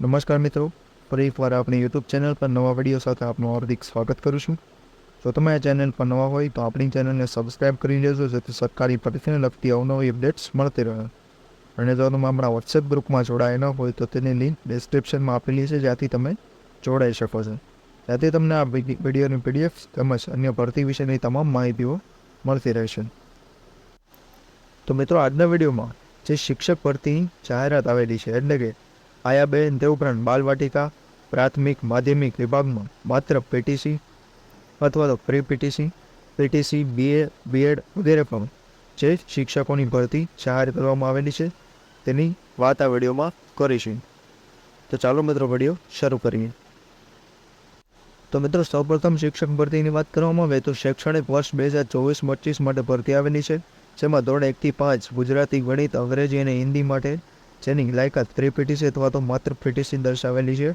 નમસ્કાર મિત્રો. ફરી એકવાર આપણી યુટ્યુબ ચેનલ પર નવા વીડિયો સાથે આપનું હાર્દિક સ્વાગત કરું છું. જો તમે આ ચેનલ પર નવા હોય તો આપણી ચેનલને સબસ્ક્રાઇબ કરી લેજો, જેથી સરકારી ભરતીને લગતી અવનવી અપડેટ્સ મળતી રહે. અને જો તમે આપણા વોટ્સએપ ગ્રુપમાં જોડાયા ન હોય તો તેની લિંક ડિસ્ક્રિપ્શનમાં આપેલી છે, જ્યાંથી તમે જોડાઈ શકો છો. ત્યાંથી તમને આ વિડીયોની પીડીએફ તેમજ અન્ય ભરતી વિશેની તમામ માહિતીઓ મળતી રહેશે. તો મિત્રો, આજના વિડીયોમાં જે શિક્ષક ભરતી જાહેરાત આવેલી છે, એટલે કે આયાબેન તે ઉપરાંત બાલવાટિકા, પ્રાથમિક માધ્યમિક વિભાગમાં માત્ર પીટીસી અથવા તો pre PTC PTC BA BEd વગેરે પણ જે શિક્ષકોની ભરતી જાહેર કરવામાં આવેલી છે તેની વાત આ વિડીયોમાં કરીશું. તો ચાલો મિત્રો વીડિયો શરૂ કરીએ. તો મિત્રો સૌપ્રથમ શિક્ષક ભરતીની વાત કરવામાં આવે તો શૈક્ષણિક વર્ષ બે હજાર ચોવીસ પચીસ માટે ભરતી આવેલી છે, જેમાં ધોરણ એકથી પાંચ ગુજરાતી, ગણિત, અંગ્રેજી અને હિન્દી માટે જેની લાયકાત પ્રી પીટીસી અથવા તો માત્ર પીટીસી દર્શાવેલી છે.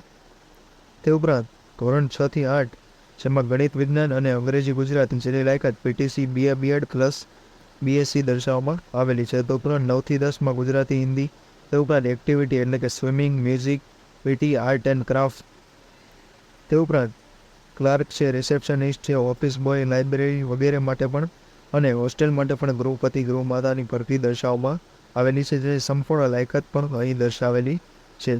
તે ઉપરાંત, ધોરણ છ થી આઠ, જેમાં ગણિત, વિજ્ઞાન અને અંગ્રેજી, ગુજરાતી જેની લાયકાત PTC BA BEd plus BSc દર્શાવવામાં આવેલી છે. તો ઉપરાંત નવથી દસમાં ગુજરાતી, હિન્દી, તે ઉપરાંત એક્ટિવિટી એટલે કે swimming music PT art and craft તે ઉપરાંત ક્લાર્ક છે રિસેપ્શનિસ્ટ છે ઓફિસ બોય લાઇબ્રેરી વગેરે માટે પણ અને હોસ્ટેલ માટે પણ ગૃહપતિ ગૃહમાતાની ભરતી દર્શાવવામાં આવેલી છે, જે સંપૂર્ણ લાયકાત પણ અહીં દર્શાવેલી છે.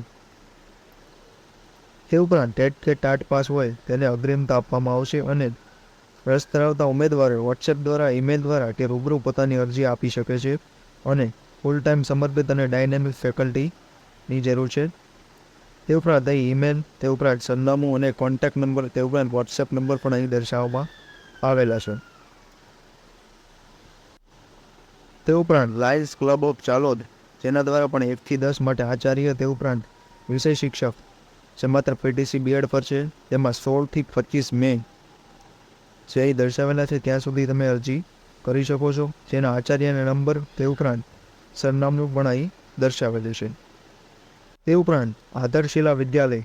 તે ઉપરાંત ટેટ કે ટાટ પાસ હોય તેને અગ્રિમતા આપવામાં આવશે અને રસ ધરાવતા ઉમેદવારો વોટ્સએપ દ્વારા, ઈમેલ દ્વારા કે રૂબરૂ પોતાની અરજી આપી શકે છે અને ફૂલ ટાઈમ સમર્પિત અને ડાયનેમિક ફેકલ્ટીની જરૂર છે. તે ઉપરાંત અહીં ઈમેલ, તે ઉપરાંત સરનામું અને કોન્ટેક્ટ નંબર તે ઉપરાંત વોટ્સએપ નંબર પણ અહીં દર્શાવવામાં આવેલા છે. તે ઉપરાંત લાયન્સ ક્લબ ઓફ ચાલોદ, જેના દ્વારા પણ એકથી દસ માટે આચાર્ય તે ઉપરાંત વિષય શિક્ષક જે માત્ર પીટીસી બીએડ પર છે. તેમાં સોળથી પચીસ મે જે અહીં દર્શાવેલા છે, ત્યાં સુધી તમે અરજી કરી શકો છો. જેના આચાર્યના નંબર તે ઉપરાંત સરનામનું પણ અહીં દર્શાવેલું છે. તે ઉપરાંત આદર્શિલા વિદ્યાલય,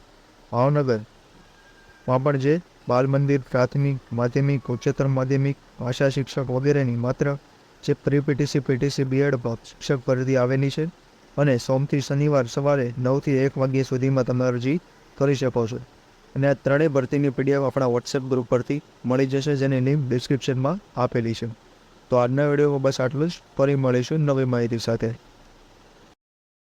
ભાવનગર, માં પણ જે બાલ મંદિર પ્રાથમિક, માધ્યમિક, ઉચ્ચતર માધ્યમિક, ભાષા શિક્ષક વગેરેની માત્ર જે પ્રી પીટીસી પીટીસી બીએડ શિક્ષક ભરતી આવેલી છે અને સોમથી શનિવાર સવારે નવથી એક વાગ્યા સુધીમાં તમે અરજી કરી શકો છો. અને આ ત્રણેય ભરતીની પીડીએફ આપણા વોટ્સએપ ગ્રુપ પરથી મળી જશે, જેની લિંક ડિસ્ક્રિપ્શનમાં આપેલી છે. તો આજના વિડીયોમાં બસ આટલું જ. ફરી મળીશું નવી માહિતી સાથે.